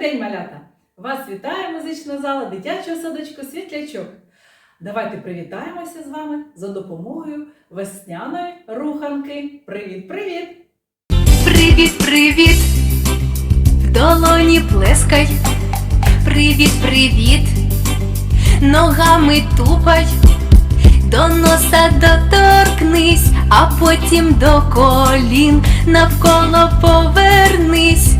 день, малята! Вас вітає музична зала дитячого садочку Світлячок. Давайте привітаємося з вами за допомогою весняної руханки. Привіт-привіт! Привіт, привіт, в долоні плескай. Привіт, привіт, ногами тупай, до носа доторкнись, а потім до колін навколо повернись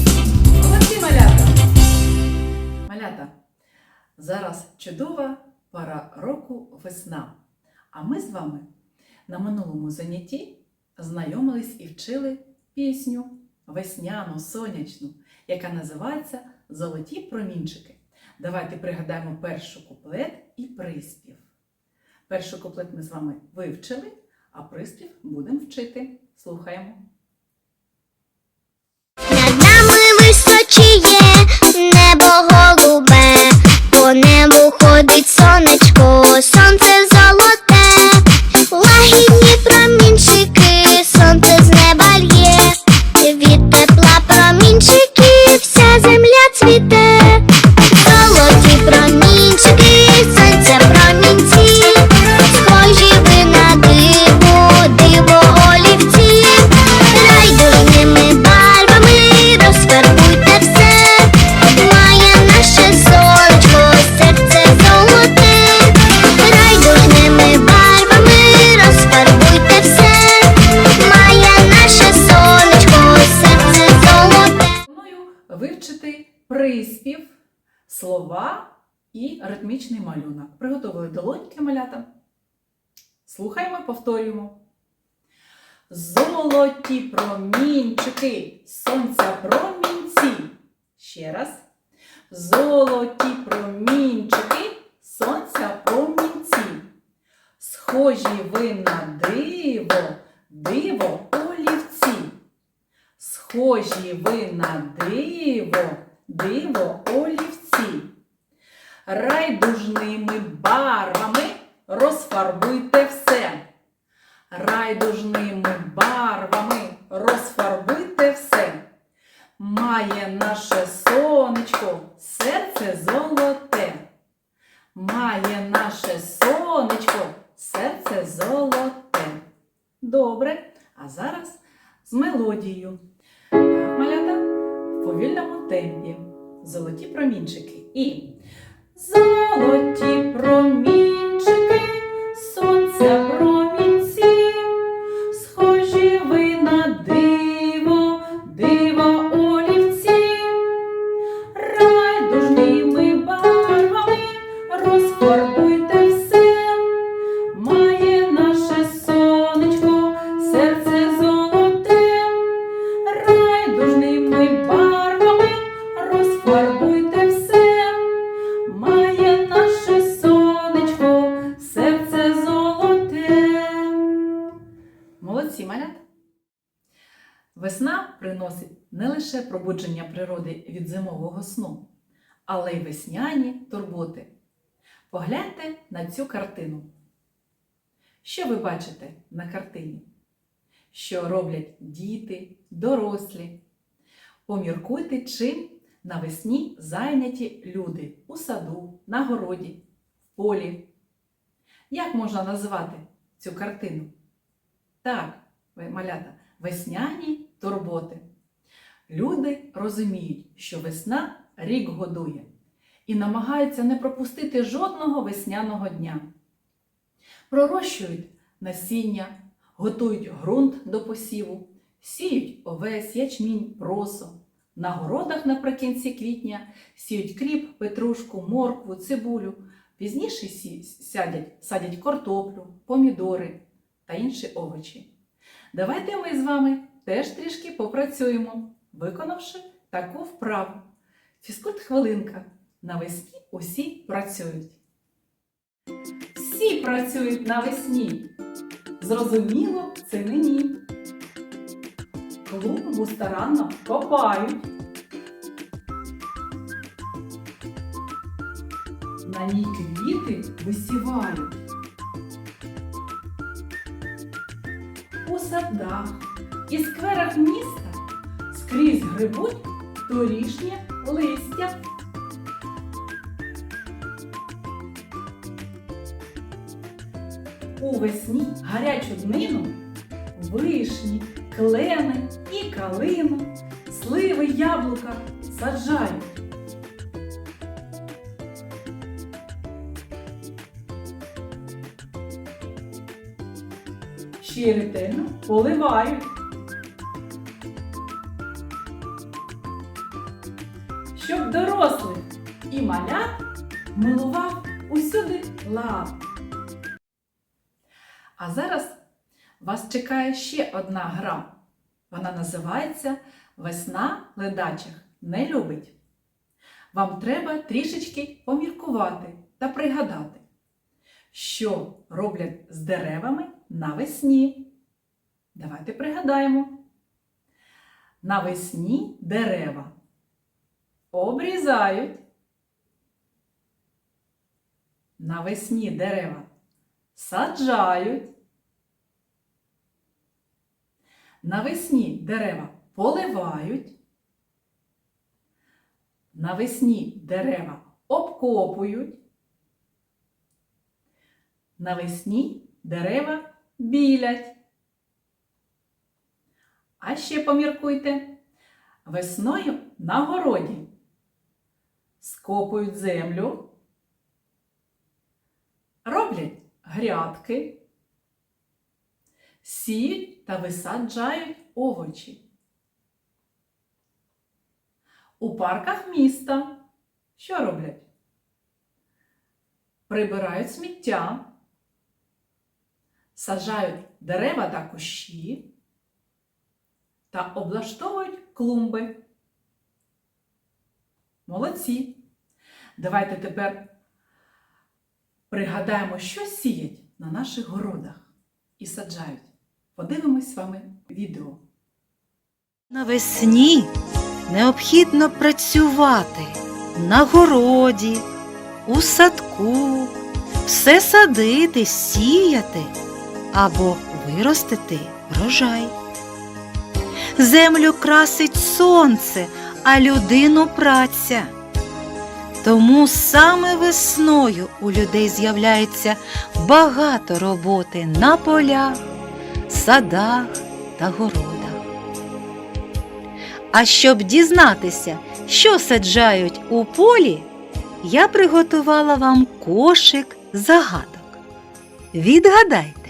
Зараз чудова пора року весна. А ми з вами на минулому занятті знайомились і вчили пісню весняну, сонячну, яка називається Золоті промінчики. Давайте пригадаємо перший куплет і приспів. Перший куплет ми з вами вивчили, а приспів будемо вчити. Слухаємо. Над нами височіє небо голубе, небу ходить сонечко, сонце золоте, лагідні промінчики, сонце з неба лє, від тепла промінчики, вся земля цвіте, слова і ритмічний малюнок. Приготовили долоньки малята. Слухаємо, повторюємо. Золоті промінчики, сонця промінці. Ще раз. Золоті промінчики, сонця промінці. Схожі ви на диво, диво олівці. Схожі ви на диво, диво олівці. Райдужними барвами розфарбуйте все. Райдужними барвами розфарбуйте все. Має наше сонечко серце золоте. Має наше сонечко серце золоте. Добре, а зараз з мелодією. Так, малята, в повільному темпі. Золоті промінчики. І золоті промінчики, Весна приносить не лише пробудження природи від зимового сну, але й весняні турботи. Погляньте на цю картину. Що ви бачите на картині? Що роблять діти, дорослі? Поміркуйте, чим навесні зайняті люди у саду, на городі, в полі. Як можна назвати цю картину? Так, ви, малята, весняні турботи. Люди розуміють, що весна рік годує, і намагаються не пропустити жодного весняного дня. Пророщують насіння, готують ґрунт до посіву, сіють овес, ячмінь, просо. На городах наприкінці квітня сіють кріп, петрушку, моркву, цибулю. Пізніше сядять, садять картоплю, помідори та інші овочі. Давайте ми з вами теж трішки попрацюємо, виконавши таку вправу. Фізкульт хвилинка. Навесні усі працюють. Всі працюють навесні. Зрозуміло, це мені. Клумбу старанно копають. На ній квіти висівають. Садах і скверах міста скрізь грибуть торішнє листя. Увесні гарячу днину вишні, клени і калину, сливи, яблука саджають. Ще ретельно поливають. Щоб дорослих і малят милував усюди лав. А зараз вас чекає ще одна гра. Вона називається Весна ледачих не любить. Вам треба трішечки поміркувати та пригадати, що роблять з деревами навесні. Давайте пригадаємо. Навесні дерева обрізають. Навесні дерева саджають. Навесні дерева поливають. Навесні дерева обкопують. Навесні дерева білять. А ще поміркуйте. Весною на городі скопують землю, роблять грядки, сіють та висаджають овочі. У парках міста що роблять? Прибирають сміття, саджають дерева та кущі та облаштовують клумби. Молодці! Давайте тепер пригадаємо, що сіять на наших городах і саджають. Подивимось з вами відео. Навесні необхідно працювати на городі, у садку, все садити, сіяти або виростити врожай. Землю красить сонце, а людину праця. Тому саме весною у людей з'являється багато роботи на полях, садах та городах. А щоб дізнатися, що саджають у полі, я приготувала вам кошик загадок. Відгадайте.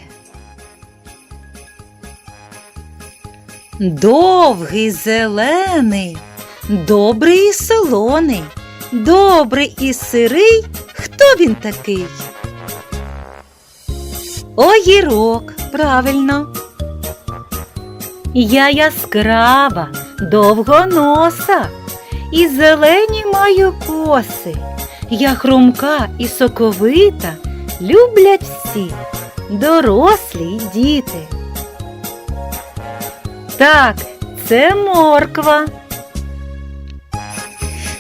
Довгий зелений, добрий і солоний, добрий і сирий. Хто він такий? Огірок, правильно. Я яскрава, довгоноса, і зелені маю коси. Я хрумка і соковита, люблять всі, дорослі й діти. Так, це морква.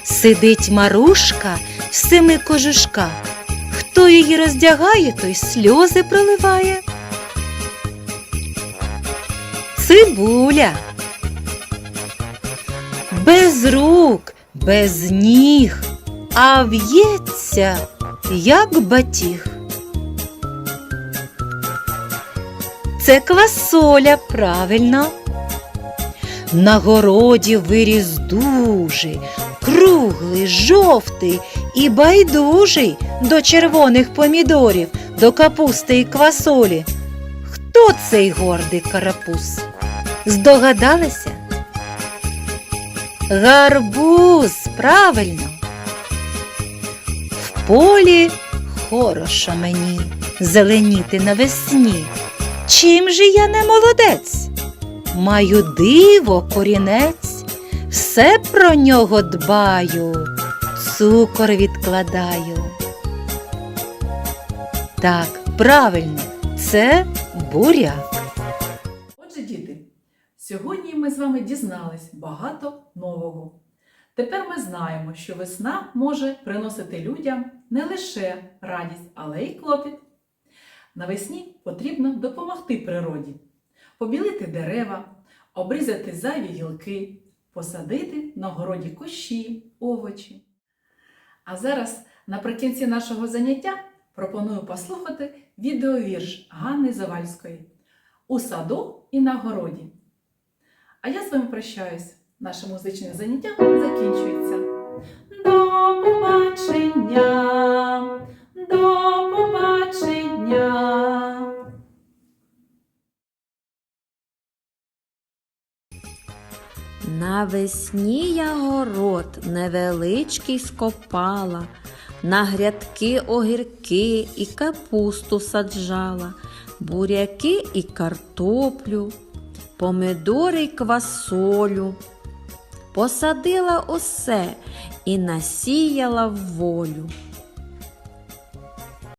Сидить Марушка в семи кожушках. Хто її роздягає, той сльози проливає. Цибуля. Без рук, без ніг, а в'ється, як батіг. Це квасоля, правильно. На городі виріс дужий, круглий, жовтий і байдужий до червоних помідорів, до капусти і квасолі. Хто цей гордий карапуз? Здогадалися? Гарбуз, правильно. В полі хороша мені зеленіти навесні. Чим же я не молодець? Маю диво корінець, все про нього дбаю, цукор відкладаю. Так, правильно, це буряк. Отже, діти, сьогодні ми з вами дізнались багато нового. Тепер ми знаємо, що весна може приносити людям не лише радість, але й клопіт. Навесні потрібно допомогти природі, побілити дерева, обрізати зайві гілки, посадити на городі кущі, овочі. А зараз наприкінці нашого заняття пропоную послухати відеовірш Ганни Завальської у саду і на городі. А я з вами прощаюсь. Наше музичне заняття закінчується. До побачення! До Навесні я город невеличкий скопала, на грядки огірки і капусту саджала, буряки і картоплю, помидори й квасолю. Посадила усе і насіяла волю.